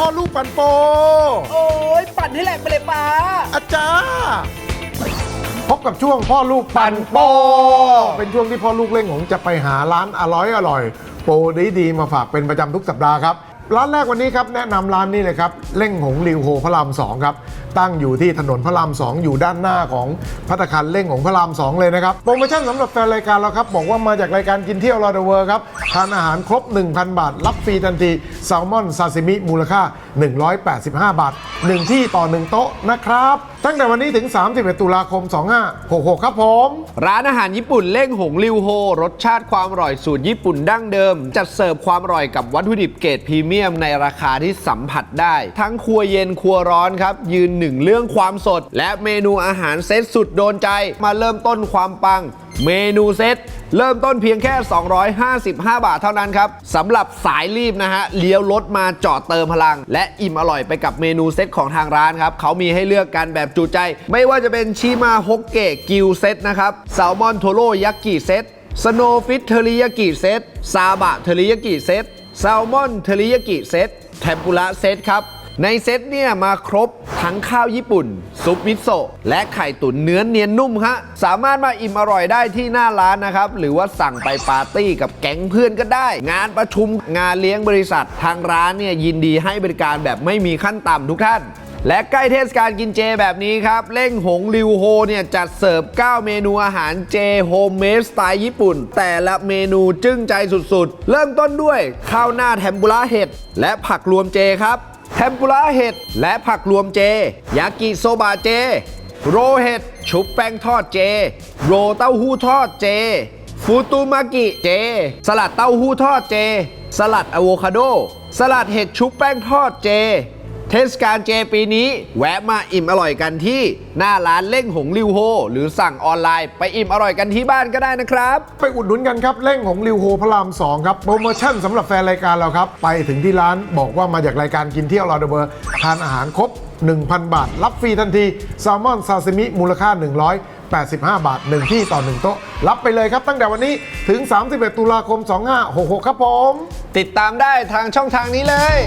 พ่อลูกปันโป โอ้ยปั่นให้แหลกไปเลยป้า อาจารย์พบกับช่วงพ่อลูกปันโป เป็นช่วงที่พ่อลูกเล่งหงจะไปหาร้านอร่อยอร่อย โปรดีๆมาฝากเป็นประจำทุกสัปดาห์ครับ ร้านแรกวันนี้ครับแนะนำร้านนี้เลยครับเล่งหงริวโฮพระรามสองครับตั้งอยู่ที่ถนนพระรามสองอยู่ด้านหน้าของพัตตาคารเล่งหงพระรามสองเลยนะครับโปรโมชั่นสำหรับแฟนรายการเราครับบอกว่ามาจากรายการกินเที่ยวรอเดเวอร์ครับทานอาหารครบ 1,000 บาท รับฟรีทันทีแซลมอนซาซิมิมูลค่า 185 บาท 1 ที่ต่อ 1 โต๊ะนะครับ ตั้งแต่วันนี้ถึง 31 ตุลาคม 2566 ครับผม ร้านอาหารญี่ปุ่นเล่งหงริวโฮ รสชาติความอร่อยสูตรญี่ปุ่นดั้งเดิม จัดเสิร์ฟความอร่อยกับวัตถุดิบเกรดพรีเมียมในราคาที่สัมผัสได้ ทั้งครัวเย็นครัวร้อนครับ ยืนหนึ่งเรื่องความสด และเมนูอาหารเซตสุดโดนใจ มาเริ่มต้นความปัง เมนูเซต เริ่มต้นเพียงแค่ 255 บาทเท่านั้นครับสำหรับสายรีบนะฮะเลี้ยวรถมาจอดเติมพลัง และอิ่มอร่อยไปกับเมนูเซตของทางร้านครับเขามีให้เลือกกันแบบจุใจ ไม่ว่าจะเป็นชิมาฮกเกะกิวเซตนะครับแซลมอนโทโร่ยักกิเซตสโนฟิตเทริยากิเซตซาบะเทริยากิเซตแซลมอนเทริยากิเซตเทมปุระเซตครับ ในเซตเนี่ยมาครบทั้งข้าวญี่ปุ่น ซุปมิโซะและไข่ตุ๋นเนื้อเนียนนุ่มฮะสามารถมาอิ่มอร่อยได้ที่หน้าร้านนะครับ หรือว่าสั่งไปปาร์ตี้กับแก๊งเพื่อนก็ได้ งานประชุมงานเลี้ยงบริษัท ทางร้านเนี่ยยินดีให้บริการแบบไม่มีขั้นต่ำทุกท่านและใกล้เทศกาลกินเจแบบนี้ครับเล่งหงริวโฮเนี่ยจัดเสิร์ฟ 9 เมนูอาหารเจโฮมเมดสไตล์ญี่ปุ่น แต่ละเมนูจึ้งใจสุดๆ เริ่มต้นด้วยข้าวหน้าเทมปุระเห็ด และผักรวมเจครับ ทมปุระเห็ด และผักรวมเจ ยากิโซบะเจ โรเห็ด ชุบแป้งทอดเจ โรเต้าหู้ทอดเจ ฟูตูมากิเจ สลัดเต้าหู้ทอดเจ สลัดอะโวคาโด สลัดเห็ดชุบแป้งทอดเจ เทศกาลเจปีนี้ แวะมาอิ่มอร่อยกันที่ หน้าร้านเล่งหงริวโฮ หรือสั่งออนไลน์ไปอิ่มอร่อยกันที่บ้านก็ได้นะครับ ไปอุดหนุนกันครับเล่งของริวโฮพระรามสองครับโปรโมชั่นสำหรับแฟนรายการเราครับ ไปถึงที่ร้านบอกว่ามาจากรายการกินเที่ยวรอเดอเบอร์ทานอาหารครบ 1,000 บาท รับฟรีทันทีแซลมอนซาซิมิมูลค่า 185 บาท 1 ที่ต่อ 1 โต๊ะ รับไปเลยครับตั้งแต่วันนี้ถึง 31 ตุลาคม 2566 ครับผม ติดตามได้ทางช่องทางนี้เลย